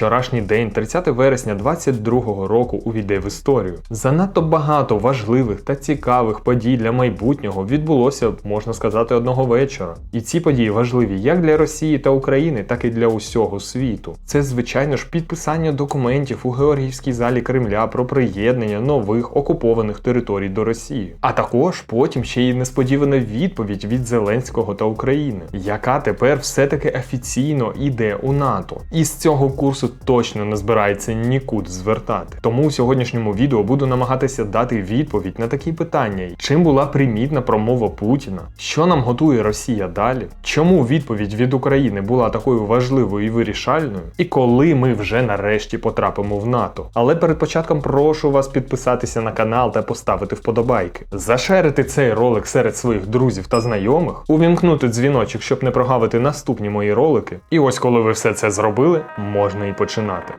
Вчорашній день, 30 вересня 22-го року, увійде в історію. Занадто багато важливих та цікавих подій для майбутнього відбулося, можна сказати, одного вечора. І ці події важливі як для Росії та України, так і для усього світу. Це, звичайно ж, підписання документів у Георгіївській залі Кремля про приєднання нових окупованих територій до Росії. А також потім ще й несподівана відповідь від Зеленського та України, яка тепер все-таки офіційно іде у НАТО. І з цього курсу точно не збирається нікуди звертати. Тому у сьогоднішньому відео буду намагатися дати відповідь на такі питання: чим була примітна промова Путіна, що нам готує Росія далі, чому відповідь від України була такою важливою і вирішальною, і коли ми вже нарешті потрапимо в НАТО. Але перед початком прошу вас підписатися на канал та поставити вподобайки, зашерити цей ролик серед своїх друзів та знайомих, увімкнути дзвіночок, щоб не прогавити наступні мої ролики. І ось коли ви все це зробили, можна і починати.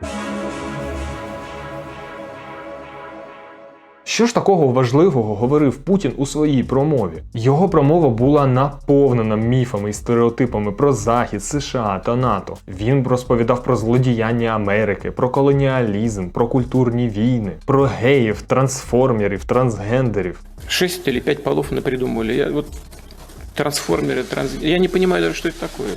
Що ж такого важливого говорив Путін у своїй промові? Його промова була наповнена міфами і стереотипами про Захід, США та НАТО. Він розповідав про злодіяння Америки, про колоніалізм, про культурні війни, про геїв, трансформерів, трансгендерів. Шесть или пять полов напридумывали. Я вот трансформеры, транс... Я не понимаю даже, что это такое,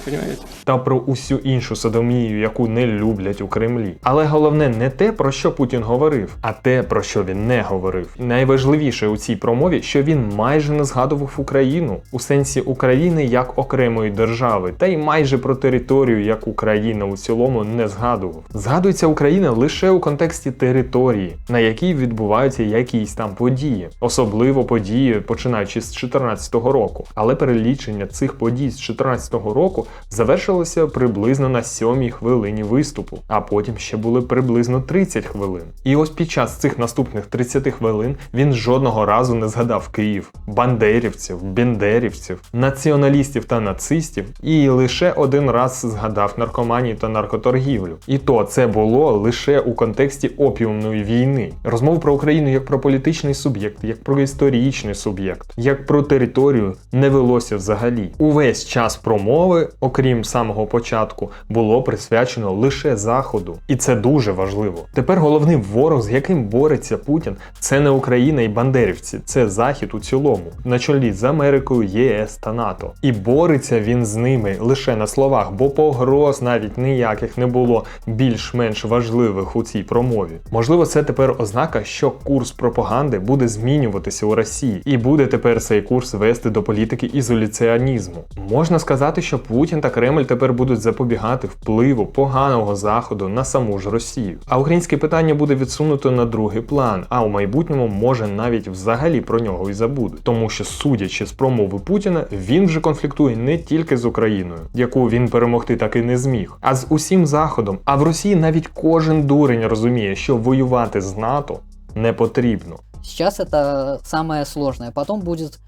та про усю іншу садомію, яку не люблять у Кремлі. Але головне не те, про що Путін говорив, а те, про що він не говорив. Найважливіше у цій промові, що він майже не згадував Україну у сенсі України як окремої держави, та й майже про територію як Україна у цілому не згадував. Згадується Україна лише у контексті території, на якій відбуваються якісь там події, особливо події, починаючи з 2014 року. Але перелічення цих подій з 2014 року завершилося приблизно на сьомій хвилині виступу, а потім ще були приблизно 30 хвилин. І ось під час цих наступних 30 хвилин він жодного разу не згадав Київ, бандерівців, бендерівців, націоналістів та нацистів, і лише один раз згадав наркоманію та наркоторгівлю. І то це було лише у контексті опіумної війни. Розмов про Україну як про політичний суб'єкт, як про історичний суб'єкт, як про територію не велося взагалі. Увесь час промови, окрім самого початку, було присвячено лише заходу, і це дуже важливо. Тепер головний ворог, з яким бореться Путін, це не Україна і бандерівці, це Захід у цілому, на чолі з Америкою, ЄС та НАТО. І бореться він з ними лише на словах, бо погроз навіть ніяких не було більш-менш важливих у цій промові. Можливо, це тепер ознака, що курс пропаганди буде змінюватися у Росії, і буде тепер цей курс вести до політики ізоляціонізму. Можна сказати, що Путін та Кремль тепер будуть запобігати впливу поганого заходу на саму ж Росію. А українське питання буде відсунуто на другий план, а у майбутньому може навіть взагалі про нього і забудуть. Тому що, судячи з промови Путіна, він вже конфліктує не тільки з Україною, яку він перемогти так і не зміг, а з усім заходом. А в Росії навіть кожен дурень розуміє, що воювати з НАТО не потрібно. Сейчас это самое сложное. Потом будет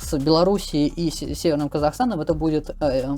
с Белоруссией и Се- Северным Казахстаном это будет э,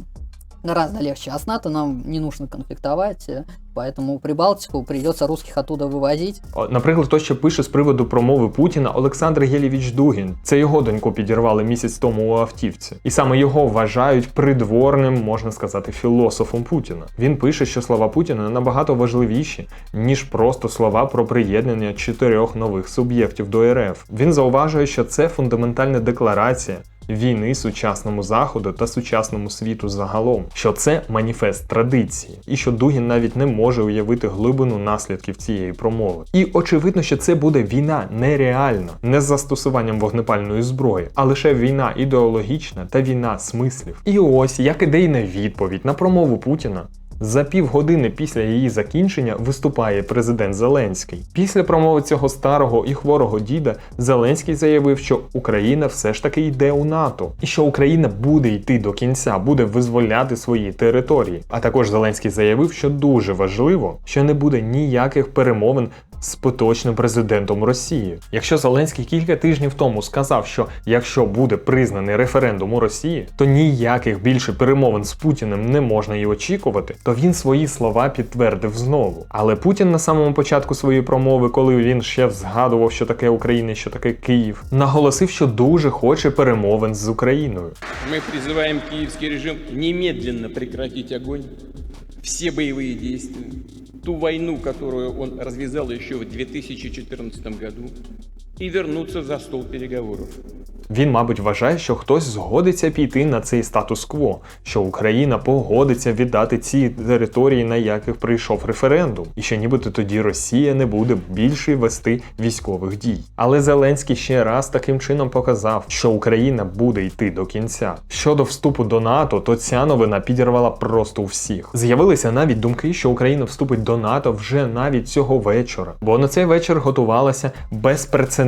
гораздо легче. А с НАТО нам не нужно конфликтовать, э, поэтому Прибалтику придется русских оттуда вывозить. О, Наприклад, то, що пише з приводу промови Путіна Олександр Гелєвіч Дугін. Це його доньку підірвали місяць тому у автівці. І саме його вважають придворним, можна сказати, філософом Путіна. Він пише, що слова Путіна набагато важливіші, ніж просто слова про приєднання чотирьох нових суб'єктів до РФ. Він зауважує, що це фундаментальна декларація. Війни сучасному заходу та сучасному світу загалом, що це маніфест традиції, і що Дугін навіть не може уявити глибину наслідків цієї промови. І очевидно, що це буде війна нереальна, не з застосуванням вогнепальної зброї, а лише війна ідеологічна та війна смислів. І ось як ідейна відповідь на промову Путіна. За півгодини після її закінчення виступає президент Зеленський. Після промови цього старого і хворого діда Зеленський заявив, що Україна все ж таки йде у НАТО, і що Україна буде йти до кінця, буде визволяти свої території. А також Зеленський заявив, що дуже важливо, що не буде ніяких перемовин з поточним президентом Росії. Якщо Зеленський кілька тижнів тому сказав, що якщо буде признаний референдум у Росії, то ніяких більше перемовин з Путіним не можна й очікувати, то він свої слова підтвердив знову. Але Путін на самому початку своєї промови, коли він ще згадував, що таке Україна, що таке Київ, наголосив, що дуже хоче перемовин з Україною. Мы призываем киевский режим немедленно прекратить огонь все боевые действия, ту войну, которую он развязал еще в 2014 году, и вернуться за стол переговоров. Він, мабуть, вважає, що хтось згодиться піти на цей статус-кво, що Україна погодиться віддати ці території, на яких прийшов референдум, і що нібито тоді Росія не буде більше вести військових дій. Але Зеленський ще раз таким чином показав, що Україна буде йти до кінця. Щодо вступу до НАТО, то ця новина підірвала просто всіх. З'явилися навіть думки, що Україна вступить до НАТО вже навіть цього вечора, бо на цей вечір готувалася безпрецедентна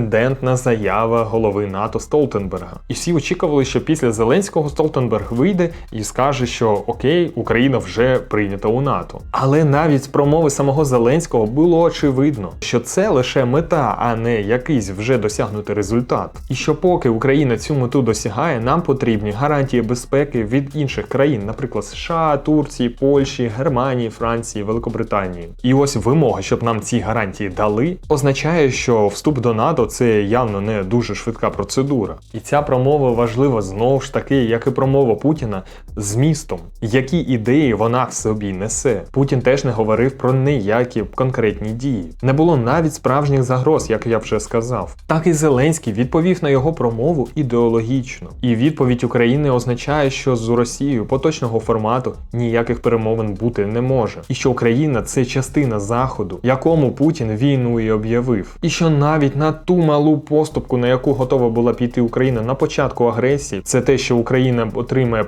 заява голови НАТО Столтенберга. І всі очікували, що після Зеленського Столтенберг вийде і скаже, що окей, Україна вже прийнята у НАТО. Але навіть з промови самого Зеленського було очевидно, що це лише мета, а не якийсь вже досягнутий результат. І що поки Україна цю мету досягає, нам потрібні гарантії безпеки від інших країн, наприклад, США, Турції, Польщі, Германії, Франції, Великобританії. І ось вимога, щоб нам ці гарантії дали, означає, що вступ до НАТО це явно не дуже швидка процедура. І ця промова важлива знову ж таки, як і промова Путіна змістом, які ідеї вона в собі несе. Путін теж не говорив про ніякі конкретні дії. Не було навіть справжніх загроз, як я вже сказав. Так і Зеленський відповів на його промову ідеологічно. І відповідь України означає, що з Росією поточного формату ніяких перемовин бути не може, і що Україна це частина заходу, якому Путін війну і об'явив, і що навіть на ту малу поступку, на яку готова була піти Україна на початку агресії, це те, що Україна отримає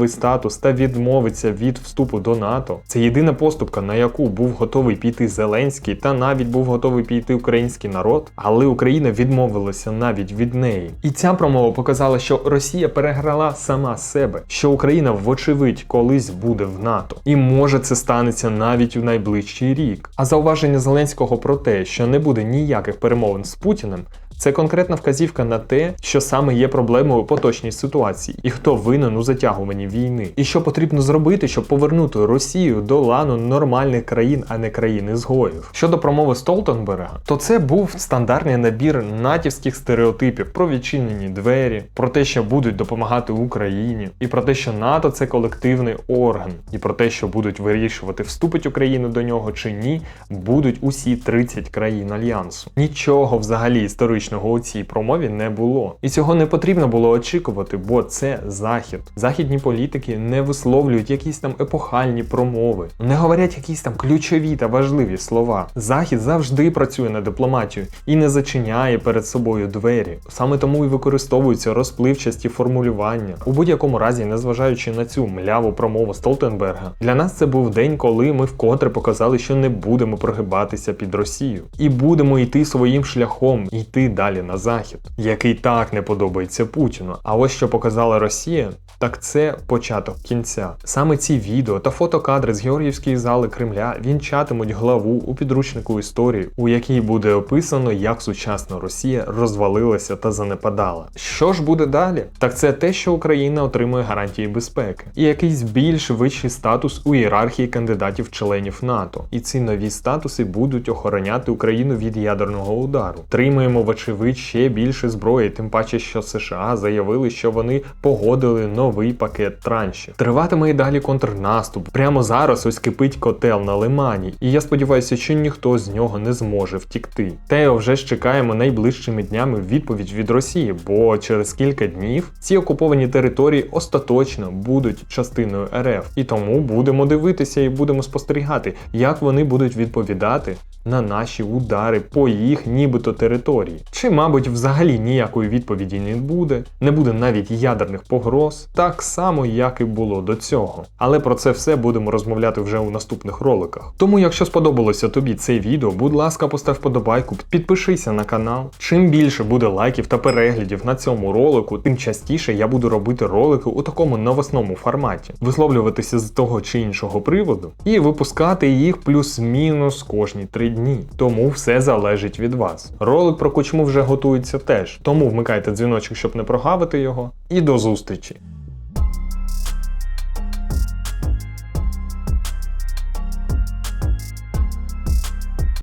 позаблоковий статус та відмовиться від вступу до НАТО. Це єдина поступка, на яку був готовий піти Зеленський, та навіть був готовий піти український народ, але Україна відмовилася навіть від неї. І ця промова показала, що Росія переграла сама себе, що Україна, вочевидь, колись буде в НАТО, і може це станеться навіть у найближчий рік. А зауваження Зеленського про те, що не буде ніяких перемовин з Путіним. Це конкретна вказівка на те, що саме є проблемою поточній ситуації, і хто винен у затягуванні війни, і що потрібно зробити, щоб повернути Росію до лану нормальних країн, а не країн ізгоїв. Щодо промови Столтенберга, то це був стандартний набір натівських стереотипів про відчинені двері, про те, що будуть допомагати Україні, і про те, що НАТО це колективний орган, і про те, що будуть вирішувати, вступить Україна до нього чи ні, будуть усі 30 країн альянсу. Нічого взагалі історичного у цій промові не було. І цього не потрібно було очікувати, бо це захід. Західні політики не висловлюють якісь там епохальні промови, не говорять якісь там ключові та важливі слова. Захід завжди працює на дипломатію і не зачиняє перед собою двері. Саме тому і використовуються розпливчасті формулювання. У будь-якому разі, незважаючи на цю мляву промову Столтенберга, для нас це був день, коли ми вкотре показали, що не будемо прогибатися під Росію і будемо йти своїм шляхом, йти далі на захід, який так не подобається Путіну. А ось що показала Росія, так це початок кінця. Саме ці відео та фотокадри з Георгіївської зали Кремля вінчатимуть главу у підручнику історії, у якій буде описано, як сучасна Росія розвалилася та занепадала. Що ж буде далі? Так це те, що Україна отримує гарантії безпеки і якийсь більш вищий статус у ієрархії кандидатів-членів НАТО. І ці нові статуси будуть охороняти Україну від ядерного удару. Тримаємо, вочевидь, ще більше зброї, тим паче, що США заявили, що вони погодили новий пакет траншів. Триватиме і далі контрнаступ. Прямо зараз ось кипить котел на лимані, і я сподіваюся, що ніхто з нього не зможе втікти. Та вже ж чекаємо найближчими днями відповідь від Росії, бо через кілька днів ці окуповані території остаточно будуть частиною РФ. І тому будемо дивитися і будемо спостерігати, як вони будуть відповідати на наші удари по їх нібито території. Чи, мабуть, взагалі ніякої відповіді не буде, не буде навіть ядерних погроз, так само, як і було до цього. Але про це все будемо розмовляти вже у наступних роликах. Тому, якщо сподобалося тобі це відео, будь ласка, постав подобайку, підпишися на канал. Чим більше буде лайків та переглядів на цьому ролику, тим частіше я буду робити ролики у такому новосному форматі, висловлюватися з того чи іншого приводу і випускати їх плюс-мінус кожні три дні. Тому все залежить від вас. Ролик про кучму вже готується теж, тому вмикайте дзвіночок, щоб не прогавити його. І до зустрічі!